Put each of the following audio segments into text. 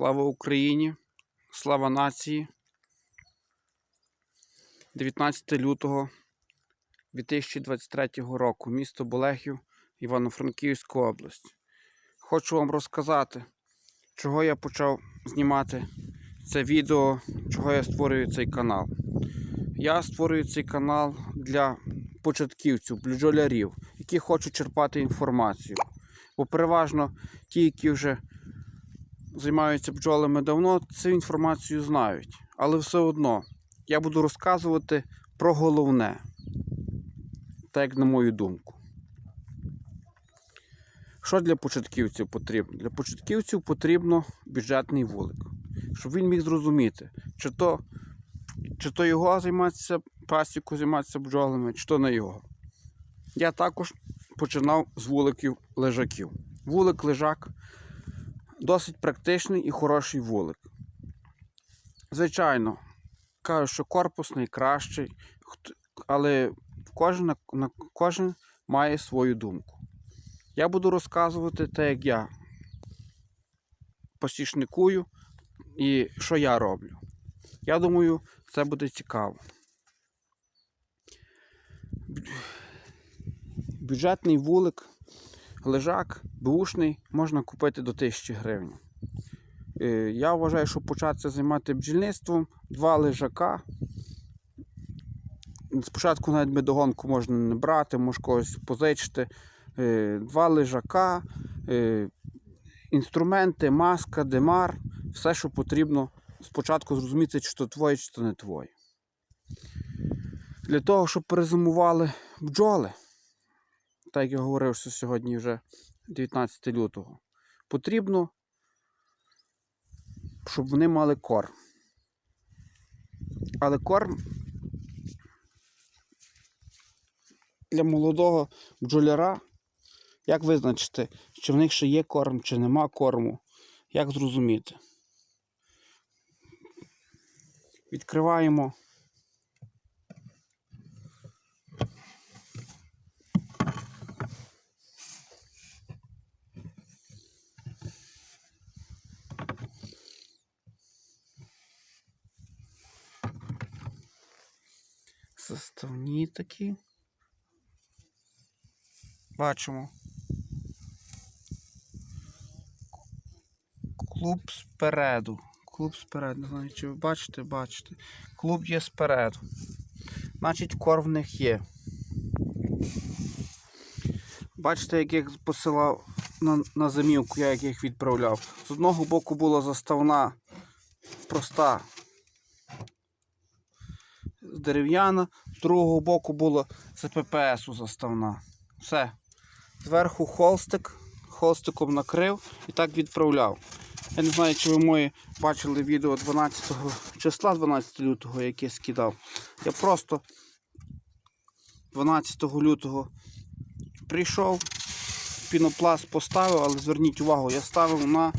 Слава Україні! Слава нації! 19 лютого 2023 року, місто Болехів, Івано-Франківська область. Хочу вам розказати, чого я почав знімати це відео, чого я створюю цей канал. Я створюю цей канал для початківців, бджолярів, які хочуть черпати інформацію. Бо переважно ті, які вже займаються бджолами давно, цю інформацію знають. Але все одно я буду розказувати про головне, так як на мою думку. Що для початківців потрібно? Для початківців потрібно бюджетний вулик, щоб він міг зрозуміти, чи то, чи то його займатися пасіку, займатися бджолами, чи то не його. Я також починав з вуликів лежаків. Вулик лежак досить практичний і хороший вулик. Звичайно, кажу, що корпус найкращий, але кожен, кожен має свою думку. Я буду розказувати те, як я посічникую і що я роблю. Я думаю, це буде цікаво. Бюджетний вулик, лежак, бушний можна купити до 1000 гривень. Е, Я вважаю, що початися займати бджільництвом, два лежака. Спочатку навіть медогонку можна не брати, може когось позичити. Е, Два лежака, е, інструменти, маска, демар, все, що потрібно спочатку зрозуміти, чи то твоє, чи то не твоє. Для того, щоб перезимували бджоли, так як я говорив, що сьогодні вже 19 лютого, потрібно щоб вони мали корм. Але корм для молодого бджоляра, як визначити, чи в них ще є корм, чи нема корму, як зрозуміти? Відкриваємо. Составні такі. Бачимо. Клуб спереду. Клуб спереду. Знаю, чи ви бачите, бачите. Клуб є спереду. Значить, корм в них є. Бачите, як їх посилав на, на зимівку, я як їх відправляв. З одного боку була заставна проста дерев'яна, з другого боку була з ППСу заставна. Все. Зверху холстик, холстиком накрив і так відправляв. Я не знаю, чи ви мої бачили відео 12 числа 12 лютого, яке скидав. Я просто 12 лютого прийшов, пінопласт поставив, але зверніть увагу, я ставив на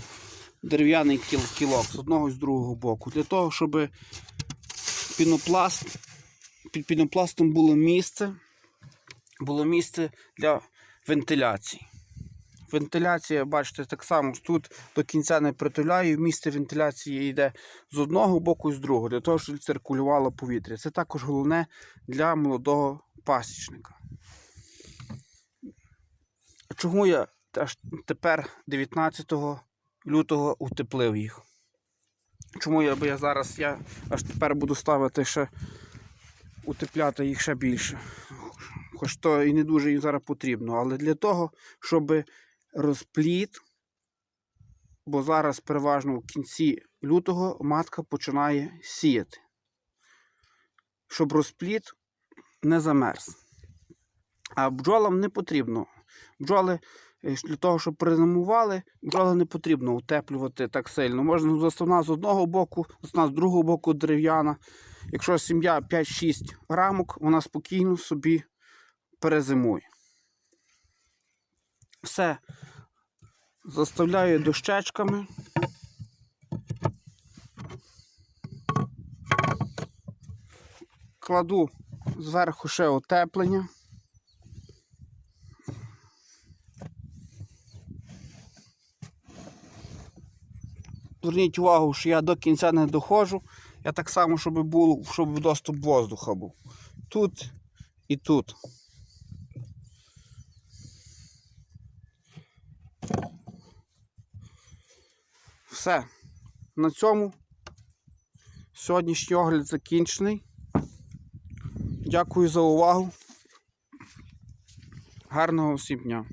дерев'яний кіл- кілок з одного і з другого боку. Для того, щоб пінопласт під пінопластом було місце, було місце для вентиляції. Вентиляція, бачите, так само тут до кінця не притуляю, місце вентиляції йде з одного боку і з другого, для того, щоб циркулювало повітря. Це також головне для молодого пасічника. Чому я аж тепер 19 лютого утеплив їх? Чому я, бо я зараз я аж тепер буду ставити ще утепляти їх ще більше. Хоч то і не дуже їм зараз потрібно, але для того, щоб розпліт, бо зараз переважно в кінці лютого матка починає сіяти. Щоб розпліт не замерз. А бджолам не потрібно. Бджоли для того, щоб перезимували, бджоли не потрібно утеплювати так сильно. Можна заставна з одного боку, заставна з другого боку дерев'яна. Якщо сім'я 5-6 рамок, вона спокійно собі перезимує. Все. Заставляю дощечками. Кладу зверху ще утеплення. Зверніть увагу, що я до кінця не доходжу. Я так само, щоб було, щоб доступ воздуха був. Тут і тут. Все. На цьому сьогоднішній огляд закінчений. Дякую за увагу. Гарного всім дня.